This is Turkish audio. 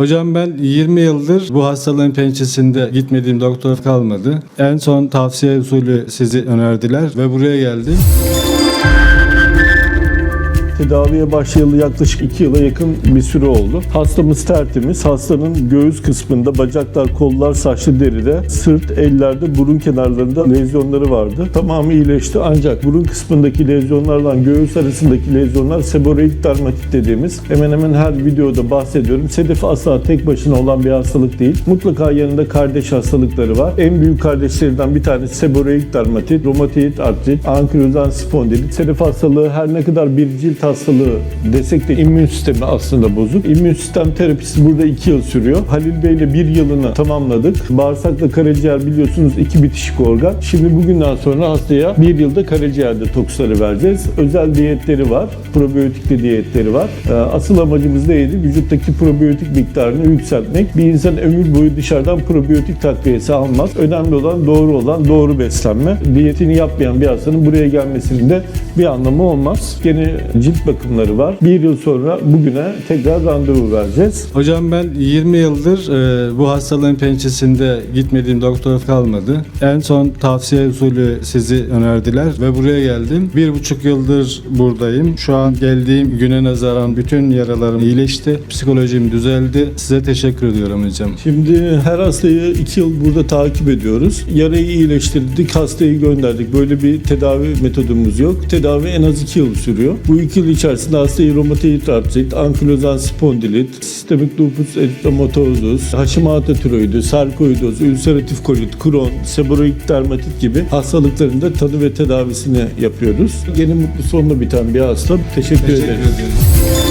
Hocam ben 20 yıldır bu hastalığın pençesinde gitmediğim doktor kalmadı. En son tavsiye usulü sizi önerdiler ve buraya geldim. Tedaviye başlayalı yaklaşık 2 yıla yakın bir süre oldu. Hastamız tertemiz. Hastanın göğüs kısmında, bacaklar, kollar, saçlı deride, sırt, ellerde, burun kenarlarında lezyonları vardı. Tamamı iyileşti ancak burun kısmındaki lezyonlarla göğüs arasındaki lezyonlar seboreik dermatit dediğimiz hemen hemen her videoda bahsediyorum. Sedef asla tek başına olan bir hastalık değil. Mutlaka yanında kardeş hastalıkları var. En büyük kardeşlerinden bir tanesi seboreik dermatit, romatoid artrit, ankilozan spondilit. Sedef hastalığı her ne kadar bir cilt hastalığı desek de immün sistemi aslında bozuk. İmmün sistem terapisi burada 2 yıl sürüyor. Halil Bey ile bir yılını tamamladık. Bağırsakla karaciğer biliyorsunuz iki bitişik organ. Şimdi bugünden sonra hastaya bir yılda karaciğer detoksları vereceğiz. Özel diyetleri var. Probiyotikli diyetleri var. Ee, Asıl amacımız neydi? Vücuttaki probiyotik miktarını yükseltmek. Bir insan ömür boyu dışarıdan probiyotik takviyesi almaz. Önemli olan doğru olan doğru beslenme. Diyetini yapmayan bir hastanın buraya gelmesinin de bir anlamı olmaz. Gene cilt bakımları var. Bir yıl sonra bugüne tekrar randevu vereceğiz. Hocam ben 20 yıldır e, bu hastalığın pençesinde gitmediğim doktor kalmadı. En son tavsiye usulü sizi önerdiler ve buraya geldim. Bir buçuk yıldır buradayım. Şu an geldiğim güne nazaran bütün yaralarım iyileşti. Psikolojim düzeldi. Size teşekkür ediyorum hocam. Şimdi her hastayı iki yıl burada takip ediyoruz. Yarayı iyileştirdik, hastayı gönderdik. Böyle bir tedavi metodumuz yok. Tedavi en az iki yıl sürüyor. Bu iki yıl içerisinde hastayı romatoid artrit, ankilozan spondilit, sistemik lupus eritematosus, Hashimoto tiroidi, sarkoidoz, ülseratif kolit, Crohn, seboreik dermatit gibi hastalıkların da tanı ve tedavisini yapıyoruz. Gene mutlu sonla biten bir hasta. Teşekkür, Teşekkür ederim. ediyorum.